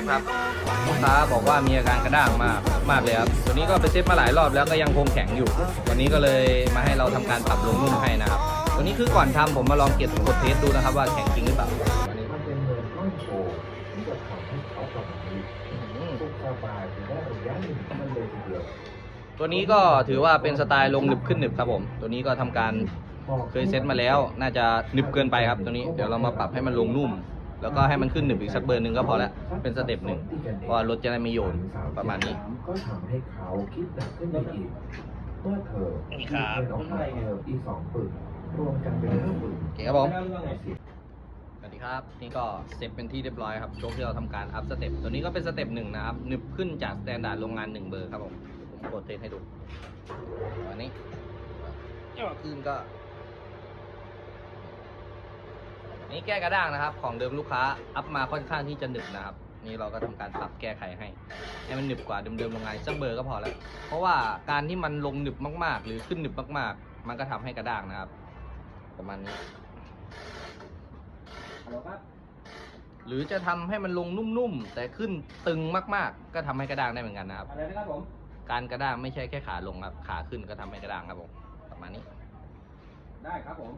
ฟครับลูกค้าบอกว่ามีอาการกระด้างมากมากเลยครับตัวนี้ก็ไปเซฟมาหลายรอบแล้วก็ยังคงแข็งอยู่ วันนี้ก็เลยมาให้เราทำการปรับลงนุ่มให้นะครับตัวนี้คือก่อนทำผมมาลองเก็บกดเทสดูนะครับ ว่าแข็งจริงหรือเปล่ามันเป็นเงินก้อนโชว์ถึงจะทำให้เขากลับาดีอืมสุขสบายถึงได้ระยะหนึ่งมันเลยทีเดียวตัวนี้ก็ถือว่าเป็นสไตล์ลงหนึบขึ้นหนึบครับผม ตัวนี้ก็ทำการเคยเซตมาแล้ว น่าจะหนึบเกินไปครับตัวนี้ เดี๋ยวเรามาปรับให้มันลงนุ่ม แล้วก็ให้มันขึ้นหนึบอีกสักเบอร์หนึ่งก็พอแล้วเป็นสเต็ปหนึ่งเพราะว่ารถจะได้ไม่โยนประมาณนี้ก็ทำให้เขาคิดหนักขึ้นไปอีกเมื่อเธอนี่ครับเงินออกมาเพิ่มอีกสองปึกรวมกันเป็นห้าปึกโอเคครับผมสวัสดีครับ นี่ก็เสร็จเป็นที่เรียบร้อยครับโชคที่เราทำการอัพสเต็ปตัวนี้ก็เป็นสเต็ปหนึ่งนะครับหนึบขึ้นจากสแตนดาร์ดโรงงานหนึ่งเบอร์ครับผมผมกดเทสให้ดูอันนี้ขึ้นก็อั นนี่แก้กระด้างนะครับ ของเดิมลูกค้าอัพมาค่อนข้างที่จะหนึบนะครับ นี่เราก็ทำการปรับแก้ไขให้ ให้มันหนึบกว่าเดิมๆโรงงานสักเบอร์ก็พอแล้ว เพราะว่าการที่มันลงหนึบมากๆ หรือขึ้นหนึบมากๆ มันก็ทำให้กระด้างนะครับ ประมาณนี้หรือจะทำให้มันลงนุ่มๆ แต่ขึ้นตึงมากๆ ก็ทำให้กระด้างได้เหมือนกันนะครับอะไรนะครับผมการกระด้างไม่ใช่แค่ขาลงครับ ขาขึ้นก็ทำให้กระด้างครับผม ประมาณนี้ ได้ครับผม